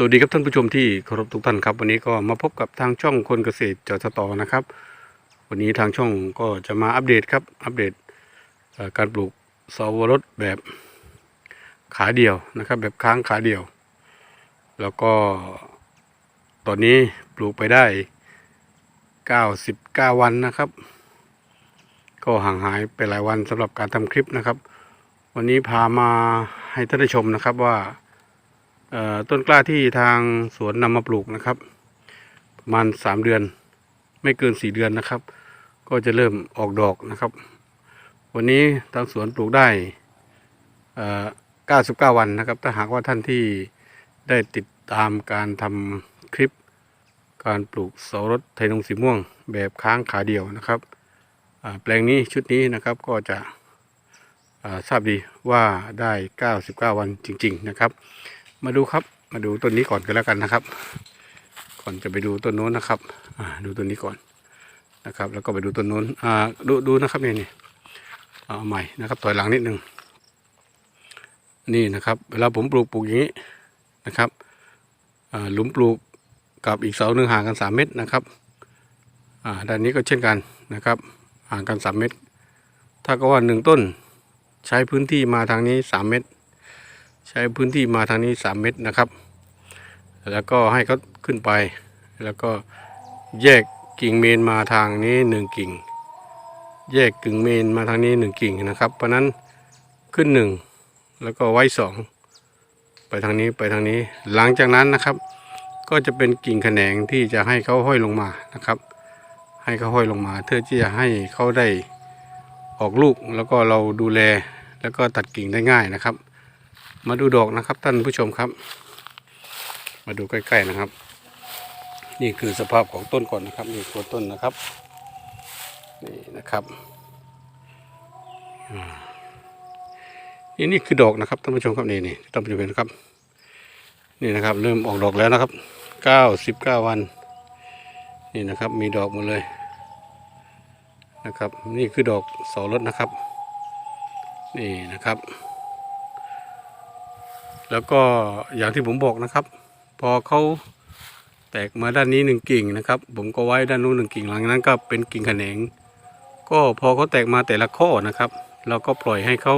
สวัสดีครับท่านผู้ชมที่เคารพทุกท่านครับ วันนี้ก็มาพบกับทางช่องคนเกษตรจอสตอนะครับ วันนี้ทางช่องก็จะมาอัปเดตครับอัปเดตการปลูกสวรสแบบขาเดียวนะครับ แบบค้างขาเดียว แล้วก็ตอนนี้ปลูกไปได้ 99 วันนะครับ ก็ห่างหายไปหลายวันสำหรับการทำคลิปนะครับ วันนี้พามาให้ท่านได้ชมนะครับว่า ต้นกล้าที่ทางสวนนำมาปลูกนะครับ ประมาณสามเดือน ไม่เกินสี่เดือนนะครับ ก็จะเริ่มออกดอกนะครับ วันนี้ทางสวนปลูกได้เอ่อ99 วันนะครับ ถ้าหากว่าท่านที่ได้ติดตามการทำคลิป การปลูกเสารถไทยนงสีม่วง แบบค้างขาเดียวนะครับแปลงนี้ชุดนี้นะครับก็จะทราบดีว่าได้ 99 วันจริง ๆ นะครับ มาดูครับ มาดูต้นนี้ก่อนกันแล้วกันนะครับ ก่อนจะไปดูต้นโน้นนะครับอ่าดูต้นนี้ก่อนนะครับ แล้วก็ไปดูต้นโน้นอ่าดูดูนะครับเนี่ยนี่เอาใหม่นะครับถอยหลังนิดนึงนี่นะครับ เวลาผมปลูกปลูกอย่างนี้นะครับอ่าหลุมปลูกกับอีกเสาหนึ่งห่างกันสามเมตรนะครับอ่าด้านนี้ก็เช่นกันนะครับ ห่างกันสามเมตร ถ้าก็ว่าหนึ่งต้นใช้พื้นที่มาทางนี้สามเมตร ใช้พื้นที่มาทางนี้ 3 เมตรนะครับ แล้วก็ให้เขาขึ้นไป แล้วก็แยกกิ่งเมนมาทางนี้ 1 กิ่ง แยกกิ่งเมนมาทางนี้ 1 กิ่งนะครับ เพราะนั้นขึ้น 1 แล้วก็ไว้ 2 ไปทางนี้ไปทางนี้ หลังจากนั้นนะครับ ก็จะเป็นกิ่งแขนงที่จะให้เขาห้อยลงมานะครับ ให้เขาห้อยลงมาเพื่อที่จะให้เขาได้ออกลูกแล้วก็เราดูแลแล้วก็ตัดกิ่งได้ง่ายนะครับ มาดูดอกนะครับท่านผู้ชมครับ มาดูใกล้ๆนะครับ นี่คือสภาพของต้นก่อนนะครับนี่ตัวต้นนะครับนี่นะครับอ่านี่นี่คือดอกนะครับท่านผู้ชมครับนี่นี่ท่านผู้ชมเห็นครับนี่นะครับ เริ่มออกดอกแล้วนะครับเก้าสิบเก้าวัน นี่นะครับมีดอกหมดเลยนะครับ นี่คือดอกเสารถนะครับ นี่นะครับ แล้วก็อย่างที่ผมบอกนะครับ พอเขาแตกมาด้านนี้หนึ่งกิ่งนะครับ ผมก็ไว้ด้านนู้นหนึ่งกิ่งหลังนั้นก็เป็นกิ่งแขนง ก็พอเขาแตกมาแต่ละข้อนะครับ เราก็ปล่อยให้เขา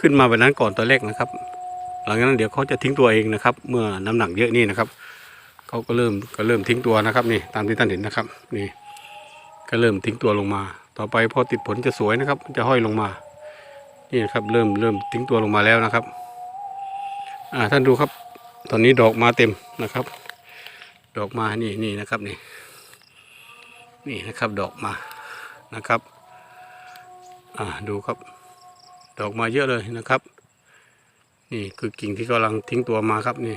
ขึ้นมาแบบนั้นก่อนตัวแรกนะครับ หลังจากนั้นเดี๋ยวเขาจะทิ้งตัวเองนะครับ เมื่อน้ำหนักเยอะนี่นะครับเขาก็เริ่มก็เริ่มทิ้งตัวนะครับนี่ตามที่ท่านเห็นนะครับนี่ก็เริ่มทิ้งตัวลงมา ต่อไปพอติดผลจะสวยนะครับ จะห้อยลงมา นี่นะครับเริ่มเริ่มทิ้งตัวลงมาแล้วนะครับ อ่าท่านดูครับ ตอนนี้ดอกมาเต็มนะครับ ดอกมานี่นี่นะครับนี่นี่นะครับดอกมานะครับ อ่าดูครับ ดอกมาเยอะเลยนะครับ นี่คือกิ่งที่กำลังทิ้งตัวมาครับนี่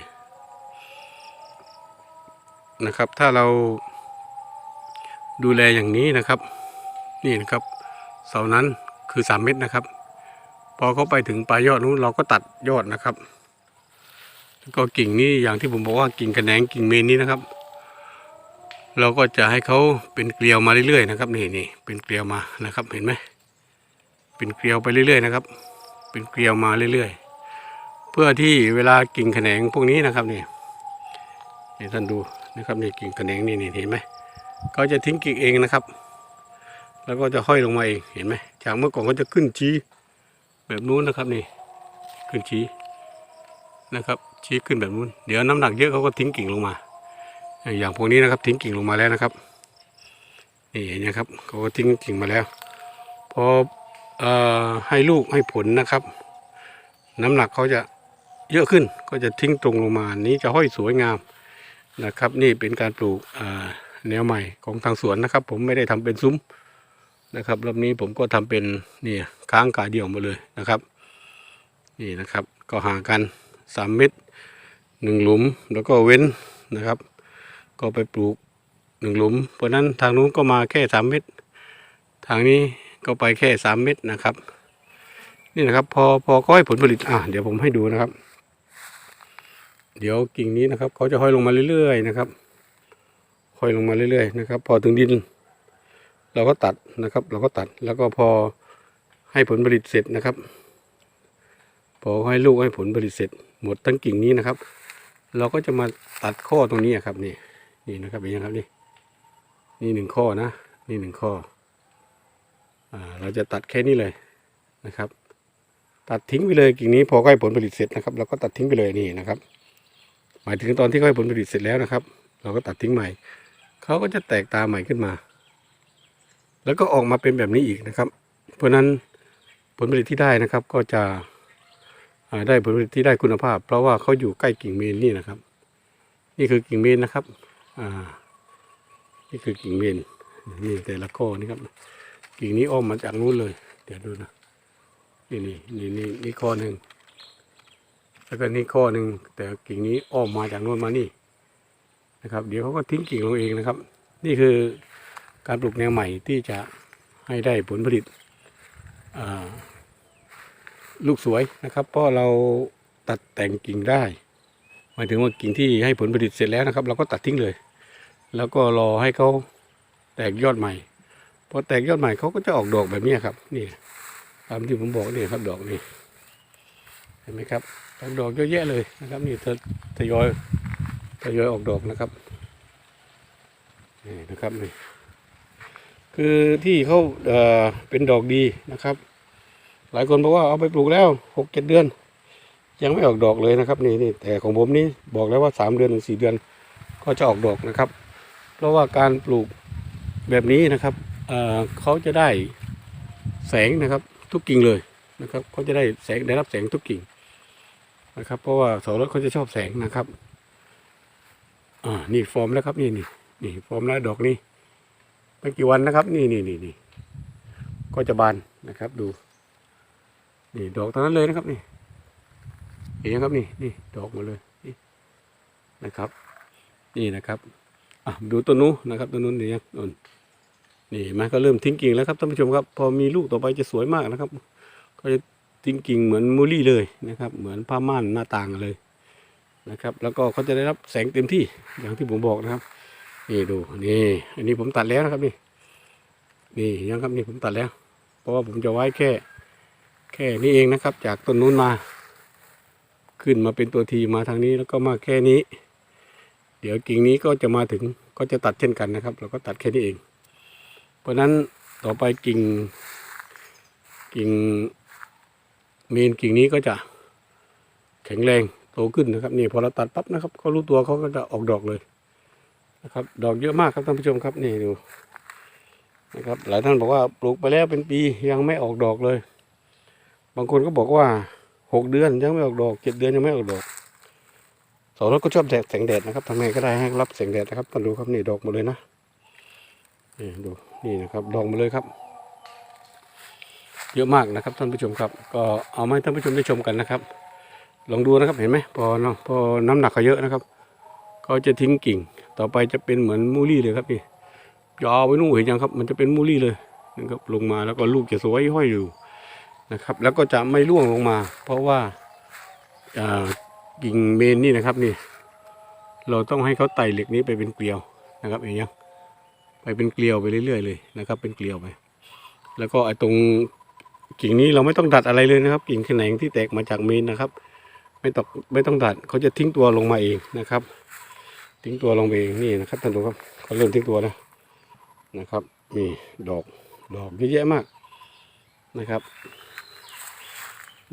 นะครับ ถ้าเราดูแลอย่างนี้นะครับ นี่นะครับ เสานั้นคือสามเม็ดนะครับ พอเขาไปถึงปลายยอดนู้นเราก็ตัดยอดนะครับ แล้วก็กิ่งนี้อย่างที่ผมบอกว่ากิ่งกระแหนงกิ่งเมนนี้นะครับ เราก็จะให้เขาเป็นเกลียวมาเรื่อยๆนะครับนี่นี่เป็นเกลียวมานะครับเห็นไหมเป็นเกลียวไปเรื่อยๆนะครับ เป็นเกลียวมาเรื่อยๆ เพื่อที่เวลากิ่งแขนงพวกนี้นะครับนี่นี่ท่านดูนะครับนี่กิ่งแขนงนี่นี่เห็นไหมเขาจะทิ้งกิ่งเองนะครับ แล้วก็จะห้อยลงมาเองเห็นไหมจากเมื่อก่อนเขาจะขึ้นชี้แบบนู้นนะครับนี่ขึ้นชี้ นะครับ ชี้ขึ้นแบบนู้นเดี๋ยวน้ำหนักเยอะเขาก็ทิ้งกิ่งลงมา อย่างพวกนี้นะครับทิ้งกิ่งลงมาแล้วนะครับนี่เห็นนะครับเขาก็ทิ้งกิ่งมาแล้วพออให้ลูกให้ผลนะครับ น้ำหนักเขาจะเยอะขึ้นก็จะทิ้งตรงลงมานี้จะห้อยสวยงามนะครับ นี่เป็นการปลูกแนวใหม่ของทางสวนนะครับ ผมไม่ได้ทำเป็นซุ้มนะครับรอบนี้ผมก็ทำเป็นนี่ค้างกาเดี่ยวมาเลยนะครับ นี่นะครับก็ห่างกัน สามเมตรหนึ่งหลุมแล้วก็เว้นนะครับ ก็ไปปลูกหนึ่งหลุม เพราะนั้นทางนู้นก็มาแค่สามเมตรทางนี้ก็ไปแค่สามเมตรนะครับ นี่นะครับ พอพอก็ให้ผลผลิตอะเดี๋ยวผมให้ดูนะครับ เดี๋ยวกิ่งนี้นะครับเขาจะห้อยลงมาเรื่อยๆนะครับห้อยลงมาเรื่อยๆนะครับ พอถึงดิน เราก็ตัดนะครับ เราก็ตัดแล้วก็พอให้ผลผลิตเสร็จนะครับ พอให้ลูกให้ผลผลิตเสร็จ หมดทั้งกิ่งนี้นะครับ เราก็จะมาตัดข้อตรงนี้ครับนี่นี่นะครับเห็นยังครับนี่นี่หนึ่งข้อนะ นี่หนึ่งข้ออ่าเราจะตัดแค่นี้เลยนะครับ ตัดทิ้งไปเลยกิ่งนี้พอใกล้ผลผลิตเสร็จนะครับเราก็ตัดทิ้งไปเลยนี่นะครับ หมายถึงตอนที่ใกล้ผลผลิตเสร็จแล้วนะครับ เราก็ตัดทิ้งใหม่เขาก็จะแตกตาใหม่ขึ้นมา แล้วก็ออกมาเป็นแบบนี้อีกนะครับ เพราะนั้นผลผลิตที่ได้นะครับก็จะ ได้ผลผลิตที่ได้คุณภาพ เพราะว่าเขาอยู่ใกล้กิ่งเมนนี่นะครับ นี่คือกิ่งเมนนะครับนี่คือกิ่งเมนนี่แต่ละข้อนี่ครับกิ่งนี้อ้อมมาจากนู้นเลย เดี๋ยวดูนะนี่นี่นี่นี่นี่ข้อหนึ่งแล้วก็นี่ข้อหนึ่งแต่กิ่งนี้อ้อมมาจากนู้นมานี่นะครับ เดี๋ยวเขาก็ทิ้งกิ่งลงเองนะครับ นี่คือการปลูกแนวใหม่ที่จะให้ได้ผลผลิตอ่า ลูกสวยนะครับ เพราะเราตัดแต่งกิ่งได้หมายถึงว่ากิ่งที่ให้ผลผลิตเสร็จแล้วนะครับ เราก็ตัดทิ้งเลย แล้วก็รอให้เขาแตกยอดใหม่พอแตกยอดใหม่เขาก็จะออกดอกแบบนี้ครับ นี่ตามที่ผมบอกนี่ครับดอกนี่เห็นไหมครับออกดอกเยอะแยะเลยนะครับ นี่ทยทยอยทยอยออกดอกนะครับนี่นะครับนี่คือที่เขาเอ่อเป็นดอกดีนะครับ หลายคนบอกว่าเอาไปปลูกแล้วหกเจ็ดเดือน ยังไม่ออกดอกเลยนะครับนี่นี่แต่ของผมนี่บอกแล้วว่าสามเดือนถึงสี่เดือนก็จะออกดอกนะครับ เพราะว่าการปลูกแบบนี้นะครับเเขาจะได้แสงนะครับทุกกิ่งเลยนะครับเขาจะได้แสงได้รับแสงทุกกิ่งนะครับ เพราะว่าสารถเขาจะชอบแสงนะครับอ่านี่ฟอร์มแล้วครับนี่นี่นี่ฟอร์มแล้วดอกนี้ไม่กี่วันนะครับ นี่นี่นี่นี่ก็จะบานนะครับดู นี่ดอกตอนนั้นเลยนะครับนี่เห็นครับนี่นี่ดอกหมดเลยนี่นะครับ นี่นะครับอะดูต้นนู้นนะครับต้นนู้นนี่ยังต้นนี่เห็นก็เริ่มทิ้งกิ่งแล้วครับท่านผู้ชมครับ พอมีลูกต่อไปจะสวยมากนะครับ ก็จะทิ้งกิ่งเหมือนมูลี่เลยนะครับ เหมือนผ้าม่านหน้าต่างเลยนะครับ แล้วก็เขาจะได้รับแสงเต็มที่อย่างที่ผมบอกนะครับ นี่ดูนี่อันนี้ผมตัดแล้วนะครับนี่ นี่ยังครับนี่ผมตัดแล้ว เพราะว่าผมจะไว้แค่ แค่นี้เองนะครับ จากต้นนู้นมา ขึ้นมาเป็นตัวทีมาทางนี้แล้วก็มาแค่นี้ เดี๋ยวกิ่งนี้ก็จะมาถึงก็จะตัดเช่นกันนะครับ เราก็ตัดแค่นี้เอง เพราะนั้นต่อไปกิ่ง กิ่งเมนกิ่งนี้ก็จะแข็งแรงโตขึ้นนะครับนี่พอเราตัดปั๊บนะครับเขารู้ตัวเขาก็จะออกดอกเลยนะครับ ดอกเยอะมากครับท่านผู้ชมครับนี่ดูนะครับหลายท่านบอกว่าปลูกไปแล้วเป็นปียังไม่ออกดอกเลย บางคนก็บอกว่าหกเดือนยังไม่ออกดอกเจ็ดเดือนยังไม่ออกดอกเสารถก็ชอบแดดแสงแดดนะครับทำไงก็ได้ให้รับแสงแดดนะครับท่าดูครับนี่ดอกหมดเลยนะนี่ดูนี่นะครับดองมาเลยครับ เยอะมากนะครับท่านผู้ชมครับ ก็เอามาให้ท่านผู้ชมได้ชมกันนะครับ ลองดูนะครับเห็นไหมพอเนาะพอน้ำหนักเขาเยอะนะครับเขาจะทิ้งกิ่ง ต่อไปจะเป็นเหมือนมูลี่เลยครับนี่ยาวไปนู่นเห็นยังครับ มันจะเป็นมูลี่เลยนะครับลงมาแล้วก็ลูกจะสวยห้อยอยู่ นะครับ แล้วก็จะไม่ร่วงลงมา เพราะว่ากิ่งเมนนี่นะครับนี่ เราต้องให้เขาไต่เหล็กนี้ไปเป็นเกลียวนะครับเห็ยังไปเป็นเกลียวไปเรื่อยๆเลยนะครับ เป็นเกลียวไป แล้วก็ไอ้ตรงกิ่งนี้เราไม่ต้องดัดอะไรเลยนะครับ กิ่งแขนงที่แตกมาจากเมนนะครับ ไม่ต้องไม่ต้องดัดเขาจะทิ้งตัวลงมาเองนะครับ ทิ้งตัวลงไปเองนี่นะครับท่านดูครับเขาเริ่มทิ้งตัวแล้วนะครับนี่ดอกดอกเยอะแยะมากนะครับ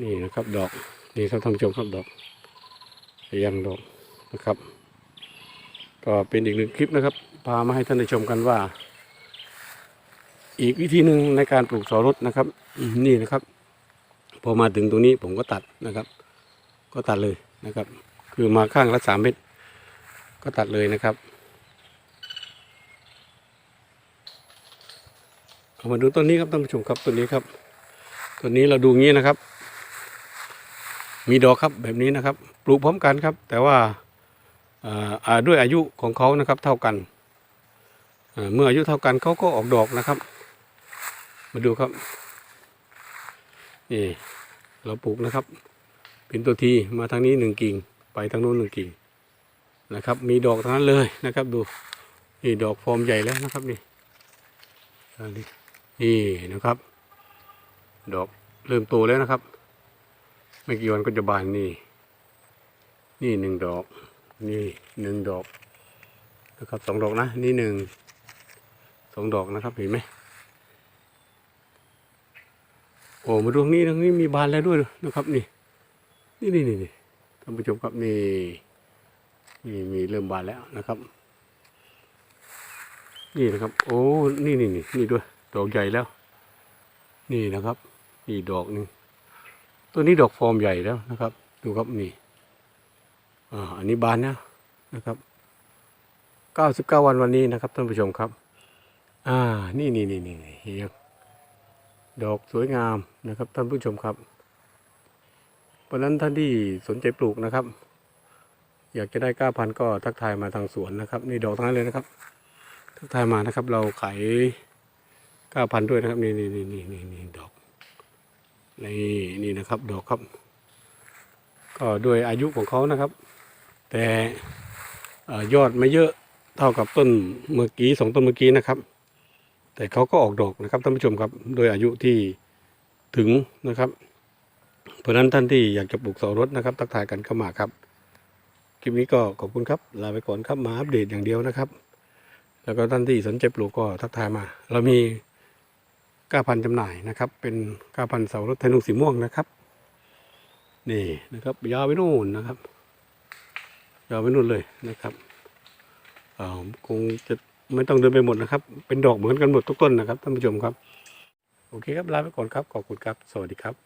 นี่นะครับดอกนี่ครับท่านผู้ชมครับดอกยังดอกนะครับ ก็เป็นอีกหนึ่งคลิปนะครับ พามาให้ท่านได้ชมกันว่า อีกวิธีหนึ่งในการปลูกสอรสนะครับ นี่นะครับ พอมาถึงตรงนี้ผมก็ตัดนะครับ ก็ตัดเลยนะครับ คือมาข้างละสามเมตรก็ตัดเลยนะครับมาดูต้นนี้ครับท่านผู้ชมครับต้นนี้ครับต้นนี้เราดูงี้นะครับ มีดอกครับแบบนี้นะครับ ปลูกพร้อมกันครับ แต่ว่าด้วยอายุของเขานะครับเท่ากัน เมื่ออายุเท่ากันเขาก็ออกดอกนะครับ มาดูครับนี่เราปลูกนะครับ เป็นตัวทีมาทางนี้หนึ่งกิ่ง ไปทางโน้นหนึ่งกิ่งนะครับ มีดอกทั้งนั้นเลยนะครับ ดูนี่ดอกฟอร์มใหญ่แล้วนะครับนี่นี่นะครับ ดอกเริ่มโตแล้วนะครับ ไม่กี่วันก็จะบานนี่ นี่หนึ่งดอก นี่หนึ่งดอกนะครับสองดอกนะ นี่หนึ่งสองดอกนะครับเห็นไหมโอ้มาดูตรงนี้ตรงนี้มีบานแล้วด้วยนะครับ นี่ นี่นี่นี่นี่ท่านผู้ชมครับนี่นี่มีเริ่มบานแล้วนะครับ นี่นะครับ โอ้นี่นี่นี่นี่ด้วย ดอกใหญ่แล้ว นี่นะครับนี่ดอกหนึ่ง ตัวนี้ดอกฟอร์มใหญ่แล้วนะครับ ดูครับนี่อ่าอันนี้บานนะนะครับเก้าสิบเก้าวันวันนี้นะครับท่านผู้ชมครับ อ่า นี่นี่นี่นี่เฮียดอกสวยงามนะครับท่านผู้ชมครับเพราะนั้นท่านที่สนใจปลูกนะครับ อยากจะได้ก้าพันก็ทักทายมาทางสวนนะครับ นี่ดอกทั้งนั้นเลยนะครับ ทักทายมานะครับ เราขายก้าพันด้วยนะครับ นี่นี่นี่นี่นี่นี่ดอก นี่นี่นะครับดอกครับ ก็ด้วยอายุของเขานะครับ แต่ยอดไม่เยอะเท่ากับต้นเมื่อกี้สองต้นเมื่อกี้นะครับ แต่เขาก็ออกดอกนะครับท่านผู้ชมครับโดยอายุที่ถึงนะครับ เพราะฉะนั้นท่านที่อยากจะปลูกเสารถนะครับ ทักทายกันเข้ามาครับคลิปนี้ก็ขอบคุณครับลาไปก่อนครับมาอัปเดตอย่างเดียวนะครับ แล้วก็ท่านที่สนใจปลูกก็ทักทายมา เรามี ก้าพันจำหน่ายนะครับ เป็นก้าพันเสารถไทยนุ่งสีม่วงนะครับนี่นะครับยาวไปนู่นนะครับยาวไปนู่นเลยนะครับอ่าคงจะไม่ต้องเดินไปหมดนะครับ เป็นดอกเหมือนกันหมดทุกต้นนะครับท่านผู้ชมครับ โอเคครับลาไปก่อนครับขอบคุณครับ สวัสดีครับ